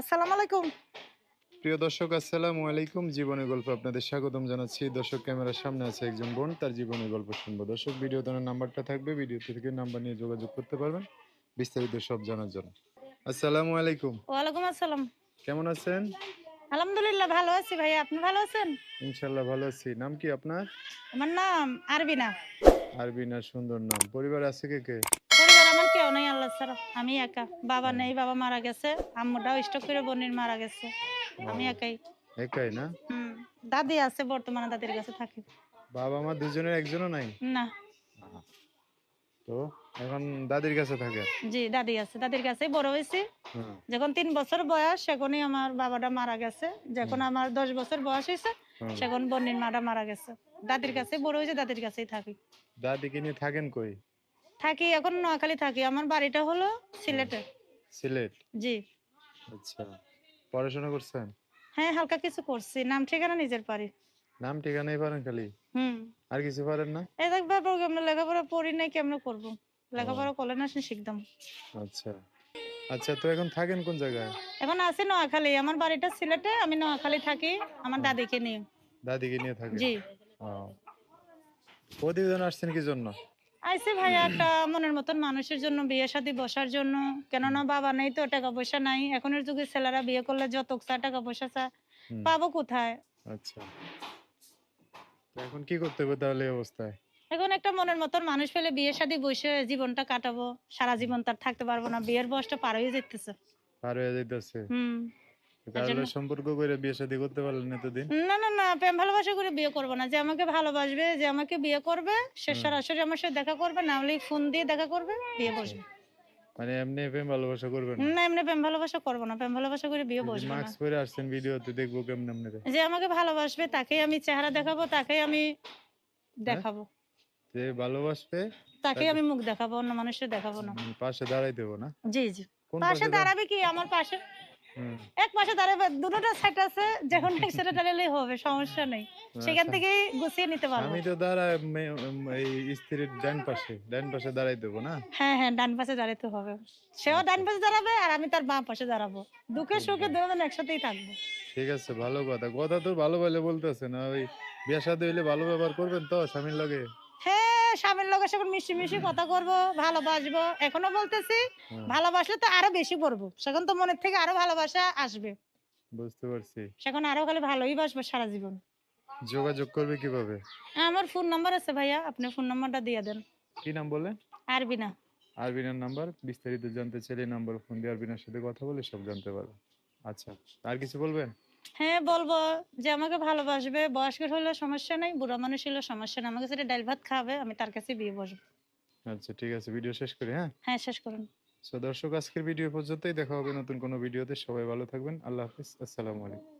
আসসালামু আলাইকুম। প্রিয় দর্শক আসসালামু আলাইকুম। জীবনের গল্প আপনাদের স্বাগতম জানাচ্ছি। দর্শক ক্যামেরার সামনে আছে একজন বোন তার জীবনের গল্প শুনব। দর্শক ভিডিও দেওয়ার নাম্বারটা থাকবে। ভিডিও থেকে নাম্বার নিয়ে যোগাযোগ করতে পারবেন। বিস্তারিত সব জানার জন্য। আসসালামু আলাইকুম। ওয়ালাইকুম আসসালাম। কেমন আছেন? আলহামদুলিল্লাহ ভালো আছি ভাই আপনি ভালো আছেন? ইনশাল্লাহ ভালো আছি। নাম কি আপনার? আমার নাম আরবিনা। আরবিনা সুন্দর নাম। পরিবার আছে কে কে? আমার কেউ নেই আল্লাহ ছাড়া। আমি একা। বাবা নেই বাবা মারা গেছে। আম্মুটাও স্টক করে বোনের মারা গেছে। আমি একাই। একাই না? হুম দাদি আছে বর্তমানে দাদির কাছে থাকি। বাবা মা দুজনের একজনও নাই? না। তো এখন দাদির কাছে থাকে? জি দাদি আছে। দাদির কাছেই বড় হয়েছি। যখন তিন বছর বয়স সেখনই আমার বাবাটা মারা গেছে। যখন আমার দশ বছর বয়স হয়েছে। সেখন বোনের মাটা মারা গেছে। দাদির কাছে বড় হয়েছে দাদির কাছেই থাকি। দাদিকে নিয়ে থাকেন কই? থাকি এখন নোয়াখালী থাকি। আমার বাড়িটা হলো সিলেটে। সিলেট? জি। আচ্ছা। পড়াশোনা করছেন? হ্যাঁ হালকা কিছু করছি। নাম ঠিকানা নিজের পারি নাম ঠিকানাই পারেন খালি? হুম। আর কিছু পারেন না? এই দেখ ব্যাপার কেমন লেখাপড়া পড়ি নাই কেমন করব? লেখাপড়া করলে না শিখতাম। আচ্ছা। আচ্ছা তো এখন থাকেন কোন জায়গায়? এখন আছি নোয়াখালী। আমার বাড়িটা সিলেটে আমি নোয়াখালী থাকি আমার দাদিকে নিয়ে। দাদিকে নিয়ে থাকেন? জি। ও। প্রতিবেদন আসছেন কি জন্য? আইসি ভাইয়া একটা মনের মতন মানুষের জন্য বিয়ে শাদী বসার জন্য। কেননা বাবা নেই তো টাকা পয়সা নাই। এখনের যুগে ছেলেরা বিয়ে করলে যত চা টাকা পয়সা চা পাবো কোথায়? আচ্ছা। এখন কি করতে হবে তাহলে অবস্থায়? এখন একটা মনের মতন মানুষ পেলে বিয়ে শাদী বসে জীবনটা কাটাবো। সারা জীবন তার থাকতে পারব না বিয়ের বয়সটা পার হয়ে যেতেছে পার হয়ে যাইতেছে। হুম। কারোর সম্পর্ক করে বিয়ে শাদী করতে পারলেন এতদিন? না না না প্রেম ভালোবাসা করে বিয়ে করব না। যে আমাকে ভালোবাসবে যে আমাকে বিয়ে করবে সে সরাসরি আমার সাথে দেখা করবে না হলে ফোন দিয়ে দেখা করবে বিয়ে বসবে। মানে এমনি প্রেম ভালোবাসা করবেন না? এমনি প্রেম ভালোবাসা করব না। প্রেম ভালোবাসা করে বিয়ে বসবে না। মাস্ক পরে আসছেন ভিডিওতে দেখব কেমন আপনাদের যে আমাকে ভালোবাসবে তাকেই আমি চেহারা দেখাবো তাকেই আমি দেখাবো। যে ভালোবাসবে তাকেই আমি মুখ দেখাবো অন্য মানুষের দেখাবো না। পাশে দাঁড়াই দেবো না? জি জি। পাশে দাঁড়াবে কি? আমার পাশে এক দাঁড়াবে দুটোটা সেট আছে যখন সেটা হবে সমস্যা নেই। সেখান আচ্ছা। থেকে গুছিয়ে নিতে পারব। আমি তো দাঁড়া এই স্ত্রীর ডান পাশে ডান পাশে দাঁড়াই দেবো না? হ্যাঁ হ্যাঁ ডান পাশে দাঁড়াতে হবে। সেও ডান পাশে দাঁড়াবে আর আমি তার বাম পাশে দাঁড়াবো। দুঃখে সুখে দুজন একসাথেই থাকব। ঠিক আছে ভালো কথা। কথা তো ভালো ভালো বলতেছে না ওই বিয়ে শাদী হইলে ভালো ব্যবহার করবেন তো স্বামীর লগে? হ্যাঁ স্বামীর লোকের সাথে মিষ্টি মিষ্টি কথা করব ভালোবাসবো। এখনও বলতেছি ভালোবাসলে তো আরও বেশি পড়ব। সেখন তো মনের থেকে আরও ভালোবাসা আসবে। বুঝতে পারছি। সেখন আরও খালি ভালোই বাসবো সারা জীবন। যোগাযোগ করবে কীভাবে? আমার ফোন নাম্বার আছে ভাইয়া আপনি ফোন নাম্বারটা দিয়ে দেন। কি নাম বলেন আরবিনা। আরবিনার নাম্বার। বিস্তারিত জানতে চাইলে নাম্বার ফোন দিয়ে আরবিনার সাথে কথা বলে সব জানতে পারবে। আচ্ছা আর কিছু বলবেন? হ্যাঁ বলব যে আমাকে ভালোবাসবে। বয়স্ক হলে সমস্যা নাই বুড়া মানুষ হলে সমস্যা নাই। আমাকে সেটা ডাল ভাত খাবে আমি তার কাছে বিয়ে বসবো। আচ্ছা ঠিক আছে ভিডিও শেষ করি হ্যাঁ? হ্যাঁ শেষ করুন। সো দর্শক আজকের ভিডিও পর্যন্তই। দেখা হবে নতুন কোনো ভিডিওতে সবাই ভালো থাকবেন। আল্লাহ হাফিজ। আসসালামু আলাইকুম।